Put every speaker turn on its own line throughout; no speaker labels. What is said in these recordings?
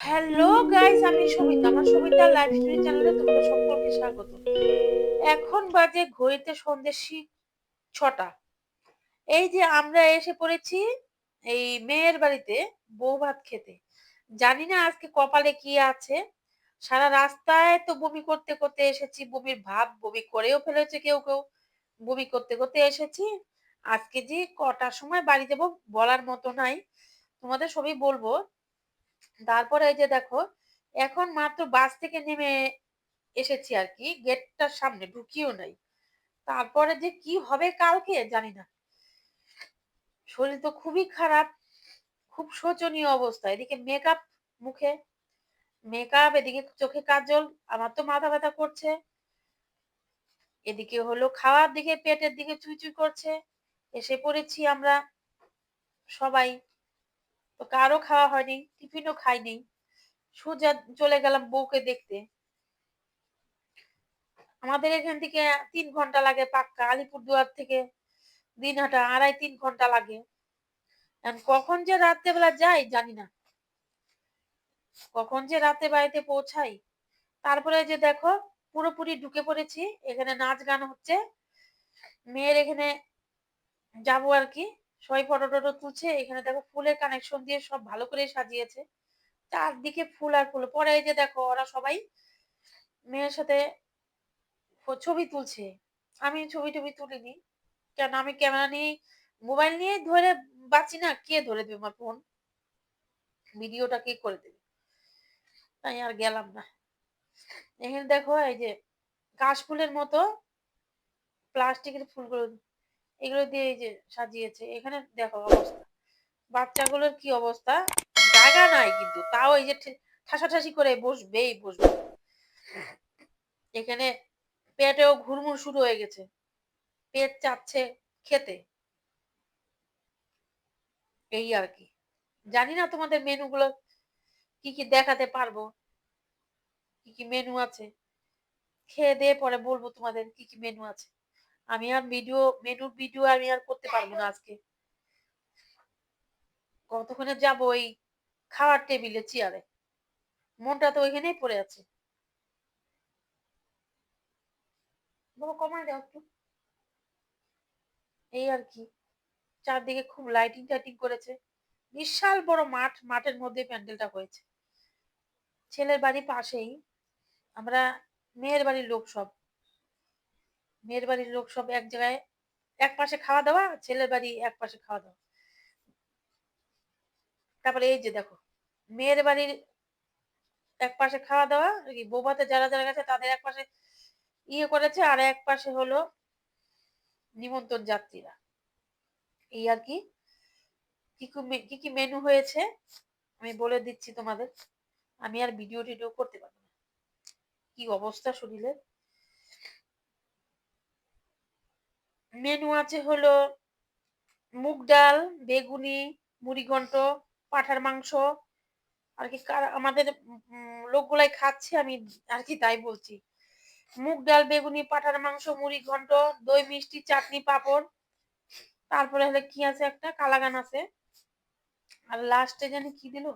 Hello guys আমি সবিতা। আমার Sabita live story চ্যানেলে তোমাদের সকলকে স্বাগত। এখন বাজে ঘড়িতে সন্ধ্যে ছটা। এই যে আমরা এসে পড়েছি এই মেয়ের বাড়িতে বউ ভাত খেতে। জানি না আজকে কপালে কি আছে। সারা রাস্তায় তো বমি করতে করতে এসেছি, বমির ভাব, বমি করেও ফেলেছে কেউ কেউ। বমি করতে করতে এসেছি। আজকে যে কটার সময় বাড়ি যাব বলার মতো নাই। তোমাদের সবই বলব। তারপরে এই যে দেখো, এখন মাত্র বাস থেকে নেমে এসেছি আর কি গেটটার সামনে, ঢুকিও নাই। তারপরে যে কি হবে কালকে জানি না। শরীর তো খুবই খারাপ, খুব শোচনীয় অবস্থা। এদিকে মেকআপ মুখে মেকআপ এদিকে চোখে কাজল, আমার তো মাথা ব্যথা করছে। এদিকে হলো খাওয়ার দিকে, পেটের দিকে চুই চুই করছে। এসে পড়েছি আমরা সবাই। তো কারও খাওয়া হয়নি, টিফিনও খাইনি। সোজা চলে গেলাম বউকে দেখতে। আমাদের এখান থেকে তিন ঘণ্টা লাগে পাক্কা, আলিপুরদুয়ার থেকে দিনহাটা আড়াই তিন ঘণ্টা লাগে। কখন যে রাত্রেবেলা যাই জানি না। কখন যে রাতে বাড়িতে পৌঁছাই। তারপরে যে দেখো পুরোপুরি ঢুকে পড়েছি, এখানে নাচ গান হচ্ছে। মেয়ের এখানে যাব আর কি। সবাই ফটো টটো তুলছে, এখানে দেখো ফুলের কানেকশন দিয়ে সব ভালো করে সাজিয়েছে। চারদিকে ফুল আর ফুল। পরে এই যে দেখো ওরা সবাই মেয়ের সাথে ছবি তুলছে। আমি ছবি টবি তুলিনি। কেন? আমি ক্যামেরা নিয়ে মোবাইল নিয়ে ধরে বাঁচি না? কে ধরে দেবে আমার ফোন ভিডিওটা কে করে দেবে? তাই আর গেলাম না। এখানে দেখো এই যে কাশ ফুলের মতো, প্লাস্টিকের ফুলগুলো এগুলো দিয়ে এই যে সাজিয়েছে, এখানে দেখো অবস্থা। বাচ্চাগুলোর কি অবস্থা? জায়গা নাই কিন্তু, তাও এই যে ঠে- ঠাসাঠাসি করে বসবেই বসবে। এখানে পেটেও ঘুরমুর শুরু হয়ে গেছে। পেট চাচ্ছে খেতে। এই আর কি। জানি না তোমাদের মেনুগুলো কি কি দেখাতে পারব, কি কি মেনু আছে। খেয়ে দিয়ে পরে বলব তোমাদের কি কি মেনু আছে। আমি আর ভিডিও মেনুর ভিডিও আমি আর করতে পারব না আজকে। কতক্ষণে যাব ওই খাওয়ার টেবিলে চেয়ারে মনটা তো ওইখানেই পড়ে আছে। বাবা, কমায় দাও একটু। এই আর কি। চারদিকে খুব লাইটিং টাইটিং করেছে। বিশাল বড় মাঠ, মাঠের মধ্যে প্যান্ডেলটা হয়েছে। ছেলের বাড়ি পাশেই আমরা মেয়ের বাড়ির লোক সব। মেয়ের বাড়ির লোক সব এক জায়গায় এক পাশে খাওয়া দাওয়া, ছেলের বাড়ি এক পাশে খাওয়া দাওয়া। তারপরে এই যে দেখো, মেয়ের বাড়ির এক পাশে খাওয়া দাওয়া বৌভাতে যারা যারা গেছে তাদের এক পাশে ইয়ে করেছে, আর এক পাশে হলো নিমন্ত্রণ যাত্রীরা। এই আর কি কি কি মেনু হয়েছে, আমি বলে দিচ্ছি তোমাদের। আমি আর ভিডিও টিডিও করতে পারব না। কি অবস্থা শরীরের? মেনু আছে হলো মুগ ডাল, বেগুনি, মুড়িঘন্ট, পাঠার মাংস। আর কি আমাদের লোকগুলাই খাচ্ছে, আমি আর কি তাই বলছি। মুগ ডাল, বেগুনি, পাঠার মাংস মুড়ি ঘন্ট দই, মিষ্টি, চাটনি, পাপড়। তারপরে হলে কি আছে একটা? কালাগান আছে। আর লাস্টে জানি কি দিল?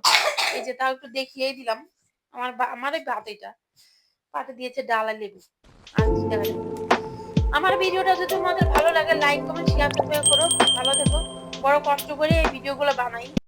এই যে তাও একটু দেখিয়েই দিলাম। আমার আমার ভাত এটা। পাতে দিয়েছে ডাল আর লেবু। আর না। আমার ভিডিওটা যদি তোমাদের ভালো লাগে লাইক কমেন্ট শেয়ার করো। ভালো থেকো। বড় কষ্ট করে এই ভিডিওগুলো বানাই।